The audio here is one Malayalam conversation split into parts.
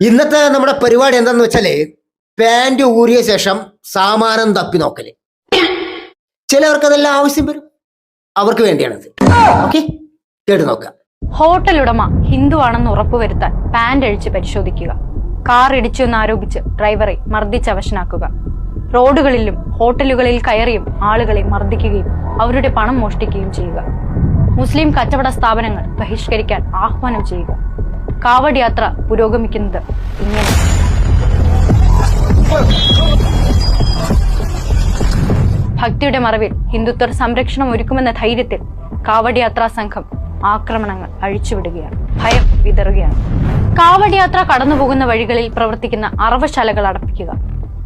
ഇന്നത്തെ നമ്മുടെ പരിപാടി എന്താന്ന് വെച്ചാൽ പാന്റ് ഊരിയ ശേഷം സാമാനം തപ്പി നോക്കൽ. ചിലവർക്ക് അതെല്ലാം ആവശ്യം വരും. അവർക്ക് വേണ്ടിയാണത്. ഓക്കെ? കേട്ട് നോക്കാം ഹോട്ടൽ ഉടമ ഹിന്ദുവാണെന്ന് ഉറപ്പുവരുത്താൻ പാന്റ് അഴിച്ച് പരിശോധിക്കുക. കാർ ഇടിച്ചു എന്നാരോപിച്ച് ഡ്രൈവറെ മർദ്ദിച്ച് അവശനാക്കുക. റോഡുകളിലും ഹോട്ടലുകളിൽ കയറിയും ആളുകളെ മർദ്ദിക്കുകയും അവരുടെ പണം മോഷ്ടിക്കുകയും ചെയ്യുക. മുസ്ലിം കച്ചവട സ്ഥാപനങ്ങൾ ബഹിഷ്കരിക്കാൻ ആഹ്വാനം ചെയ്യുക. കാവഡ് യാത്ര പുരോഗമിക്കുന്നത്. ഇങ്ങനെ. ഭക്തിയുടെ മറവിൽ ഹിന്ദുത്വ സംരക്ഷണം ഒരുക്കുമെന്ന ധൈര്യത്തിൽ കാവഡ് യാത്രാ സംഘം ആക്രമണങ്ങൾ അഴിച്ചുവിടുകയാണ്. ഭയം വിതറുകയാണ്. കാവഡ് യാത്ര കടന്നുപോകുന്ന വഴികളിൽ പ്രവർത്തിക്കുന്ന അറവശാലകൾ അടപ്പിക്കുക.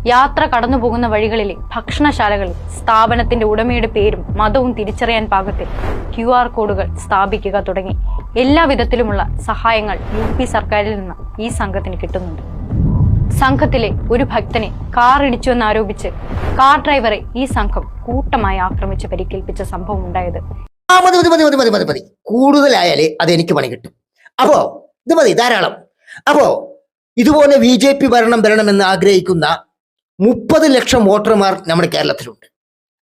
യാത്ര കടന്നു പോകുന്ന വഴികളിലെ ഭക്ഷണശാലകളിൽ സ്ഥാപനത്തിന്റെ ഉടമയുടെ പേരും മതവും തിരിച്ചറിയാൻ പാകത്തിൽ ക്യു ആർ കോഡുകൾ സ്ഥാപിക്കുക തുടങ്ങി എല്ലാ വിധത്തിലുമുള്ള സഹായങ്ങൾ യു പി സർക്കാരിൽ നിന്ന് ഈ സംഘത്തിന് കിട്ടുന്നുണ്ട്. സംഘത്തിലെ ഒരു ഭക്തനെ കാർ ഇടിച്ചുവെന്നാരോപിച്ച് കാർ ഡ്രൈവറെ ഈ സംഘം കൂട്ടമായി ആക്രമിച്ച് പരിക്കേൽപ്പിച്ച സംഭവം ഉണ്ടായത്. മതി മതി മതി മതി മതി. കൂടുതലായാലേ അത് എനിക്ക് പണി കിട്ടും. അപ്പോ ഇത് മതി ധാരാളം. അപ്പോ ഇതുപോലെ ബി ജെ പി ഭരണം വരണമെന്ന് ആഗ്രഹിക്കുന്ന മുപ്പത് ലക്ഷം വോട്ടർമാർ നമ്മുടെ കേരളത്തിലുണ്ട്.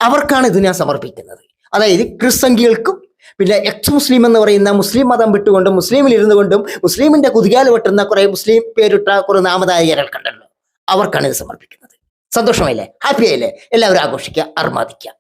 അവർക്കാണ് ഇത് ഞാൻ സമർപ്പിക്കുന്നത്. അതായത് ക്രിസ്സംഖ്യകൾക്കും പിന്നെ എക്സ് മുസ്ലിം എന്ന് പറയുന്ന മുസ്ലിം മതം വിട്ടുകൊണ്ടും മുസ്ലിമിൽ ഇരുന്നു കൊണ്ടും മുസ്ലിമിന്റെ കുതികാൽ വെട്ടുന്ന കുറെ മുസ്ലിം പേരിട്ട കുറെ നാമധായകരൾക്കുണ്ടല്ലോ കണ്ടല്ലോ. അവർക്കാണ് ഇത് സമർപ്പിക്കുന്നത്. സന്തോഷമായില്ലേ? ഹാപ്പി ആയില്ലേ എല്ലാവരും ആഘോഷിക്കുക അർമാദിക്കുക.